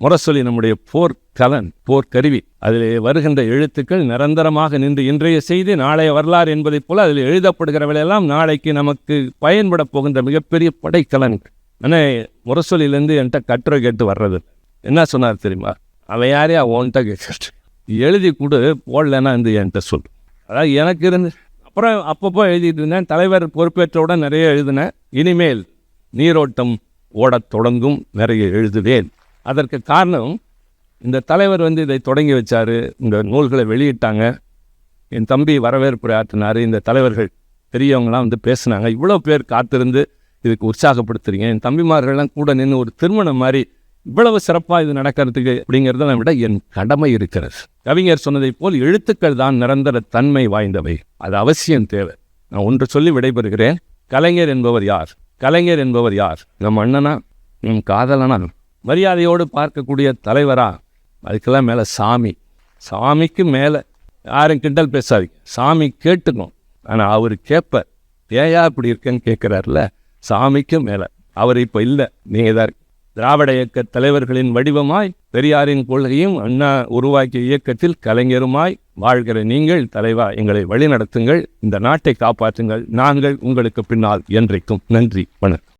முரசொலி நம்முடைய போர் கலன் போர்க்கருவி அதில் வருகின்ற எழுத்துக்கள் நிரந்தரமாக நின்று இன்றைய செய்தி நாளைய வரலாறு என்பதைப் போல அதில் எழுதப்படுகிறவையெல்லாம் நாளைக்கு நமக்கு பயன்பட போகின்ற மிகப்பெரிய படைக்கலன். ஆனால் முரசொலியிலேருந்து என்கிட்ட கட்டுரை கேட்டு வர்றது. என்ன சொன்னார் தெரியுமா? அவன் யாரையா உன்கிட்ட கேட்கறது எழுதி கொடு போடலன்னா வந்து என்கிட்ட சொல். அதாவது எனக்கு இருந்து அப்புறம் அப்பப்போ எழுதிட்டு இருந்தேன். தலைவர் பொறுப்பேற்றவுடன் நிறைய எழுதினேன். இனிமேல் நீரோட்டம் ஓடத் தொடங்கும் நிறைய எழுதுவேன். அதற்கு காரணம் இந்த தலைவர் வந்து இதை தொடங்கி வச்சார் இந்த நூல்களை வெளியிட்டாங்க. என் தம்பி வரவேற்பு ஆற்றினார் இந்த தலைவர்கள் பெரியவங்களாம் வந்து பேசுனாங்க. இவ்வளோ பேர் காத்திருந்து இதுக்கு உற்சாகப்படுத்துறீங்க. என் தம்பிமார்கள்லாம் கூட நின்று ஒரு திருமணம் மாதிரி இவ்வளவு சிறப்பாக இது நடக்கிறதுக்கு அப்படிங்கிறத விட என் கடமை இருக்கிறது. கவிஞர் சொன்னதைப் போல் எழுத்துக்கள் தான் நிரந்தர தன்மை வாய்ந்தவை. அது அவசியம் தேவை. நான் ஒன்று சொல்லி விடைபெறுகிறேன். கலைஞர் என்பவர் யார்? கலைஞர் என்பவர் யார்? நம் அண்ணனா? நம் காதலனா? மரியாதையோடு பார்க்கக்கூடிய தலைவரா? அதுக்கெல்லாம் மேலே சாமி. சாமிக்கு மேலே யாரும் கிண்டல் பேசாதீங்க. சாமி கேட்டுக்கும் ஆனால் அவர் கேட்பார் ஏயா இப்படி இருக்கேன்னு கேட்குறாருல சாமிக்கும் மேலே. அவர் இப்போ இல்லை. நீங்கள் தான் திராவிட இயக்க தலைவர்களின் வடிவமாய் பெரியாரின் கொள்கையும் அண்ணா உருவாக்கிய இயக்கத்தில் கலைஞருமாய் வாழ்கிற நீங்கள் தலைவா எங்களை வழிநடத்துங்கள். இந்த நாட்டை காப்பாற்றுங்கள். நாங்கள் உங்களுக்கு பின்னால் என்றைக்கும் நன்றி. வணக்கம்.